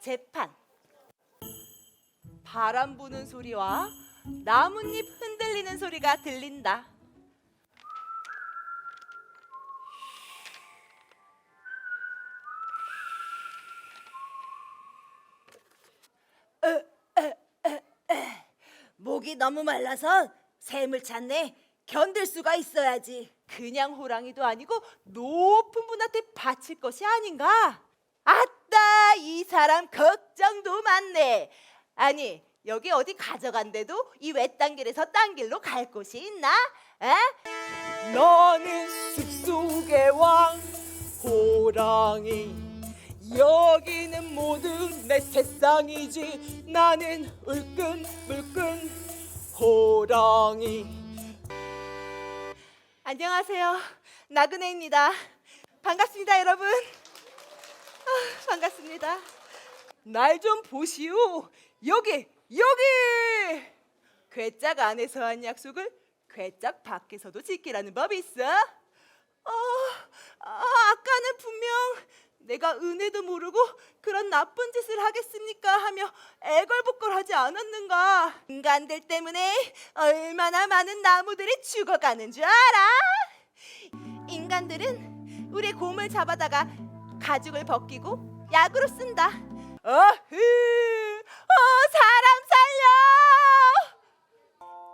재판. 바람 부는 소리와 나뭇잎 흔들리는 소리가 들린다. 목이 너무 말라서 샘을 찾네. 견딜 수가 있어야지. 그냥 호랑이도 아니고 높은 분한테 바칠 것이 아닌가? 아따 이 사람 걱정도 많네. 아니 여기 어디 가져간데도 이 외딴 길에서 딴 길로 갈 곳이 있나? 에? 나는 숲속의 왕 호랑이 여기는 모두 내 세상이지 나는 울끈불끈 호랑이 안녕하세요. 나그네입니다. 반갑습니다, 여러분. 아, 반갑습니다. 날 좀 보시오. 여기, 여기. 괴짝 안에서 한 약속을 괴짝 밖에서도 지키라는 법이 있어. 어, 아, 아까는 분명 내가 은혜도 모르고 그런 나쁜 짓을 하겠습니까 하며 애걸복걸하지 않았는가? 인간들 때문에 얼마나 많은 나무들이 죽어가는 줄 알아? 인간들은 우리의 곰을 잡아다가 가죽을 벗기고 약으로 쓴다. 어흐, 어 사람 살려!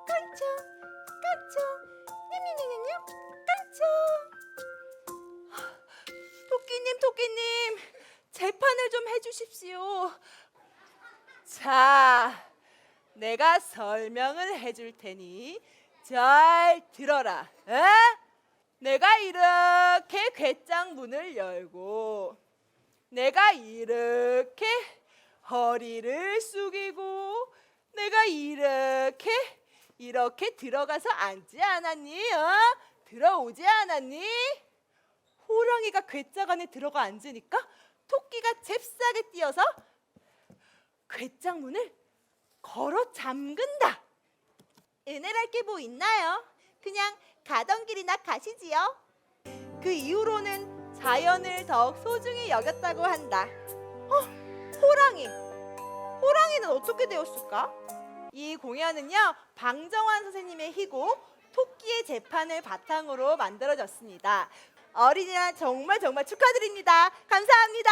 깡총, 깡총, 냠냠냠냠, 깡총. 토끼님, 토끼님, 재판을 좀 해주십시오. 자, 내가 설명을 해줄 테니 잘 들어라. 에? 내가 이렇게 괴짝 문을 열고 내가 이렇게 허리를 숙이고 내가 이렇게 이렇게 들어가서 앉지 않았니? 어? 들어오지 않았니? 호랑이가 괴짝 안에 들어가 앉으니까 토끼가 잽싸게 뛰어서 괴짝 문을 걸어 잠근다. 은혜랄 게 뭐 있나요? 그냥 가던 길이나 가시지요. 그 이후로는 자연을 더욱 소중히 여겼다고 한다. 어, 호랑이. 호랑이는 어떻게 되었을까? 이 공연은요 방정환 선생님의 희고 토끼의 재판을 바탕으로 만들어졌습니다. 어린이날 정말 정말 축하드립니다. 감사합니다.